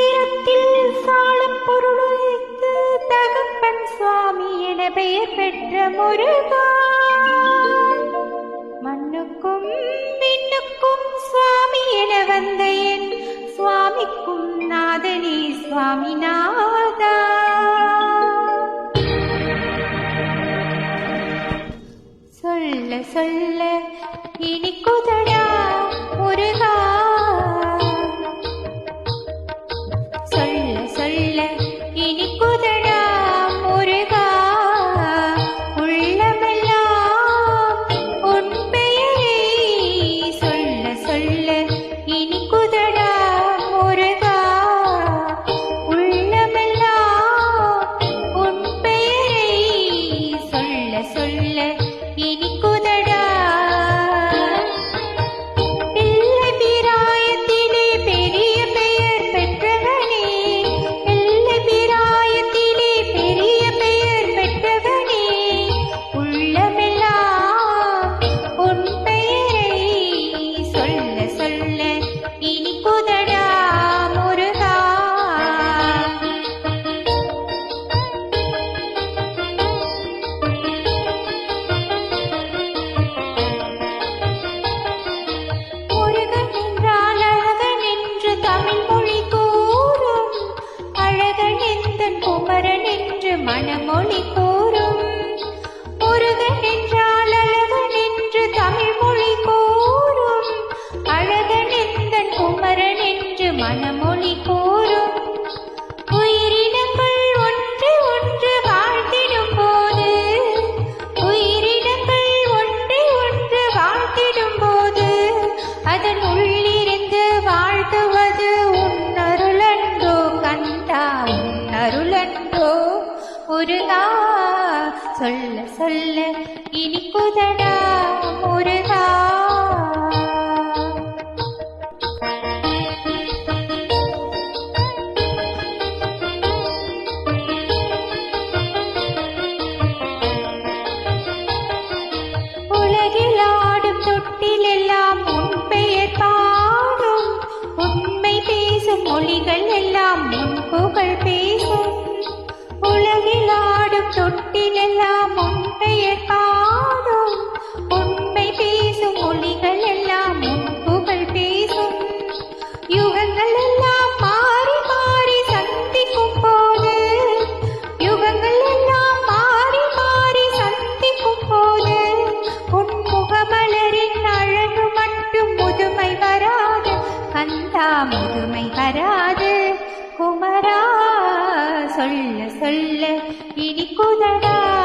மந்திரத்தில் சாலம் பொருளுக்கு தகப்பன் சுவாமி என பெயர் பெற்ற முருகா. மண்ணுக்கும் மின்னுக்கும் சுவாமி என வந்த என் சுவாமிக்கும் நாதனே சுவாமிநாதா சொல்ல சொல்ல இனி குதல் இனிக்குதடா முருகன் குமரன் என்று மனமொழி கூறும். முருகன் என்றால் அழகன் என்று தமிழ் மொழி கூறும். அழகன் எந்தன் குமரன் என்று மனமொழி கூறும். முருகா சொல்ல சொல்ல இனிக்குதடா முருகா. மொழிகள் எல்லாம் புகழ் பே ஆடும் தொட்டில் உன் பெயர் பாடும் உண்மை பேசும் மொழிகள் எல்லாம் உன் புகழ் பேசும். யுகங்கள் எல்லாம் மாறி மாறி சந்திக்கும் போது யுகங்கள் எல்லாம் மாறி மாறி சந்திக்கும் போது உன் முகமலரின் அழகு மட்டும் முதுமை வராது. கந்தா முதுமை சொல்ல சொல்ல இனிக்குதடா முருகா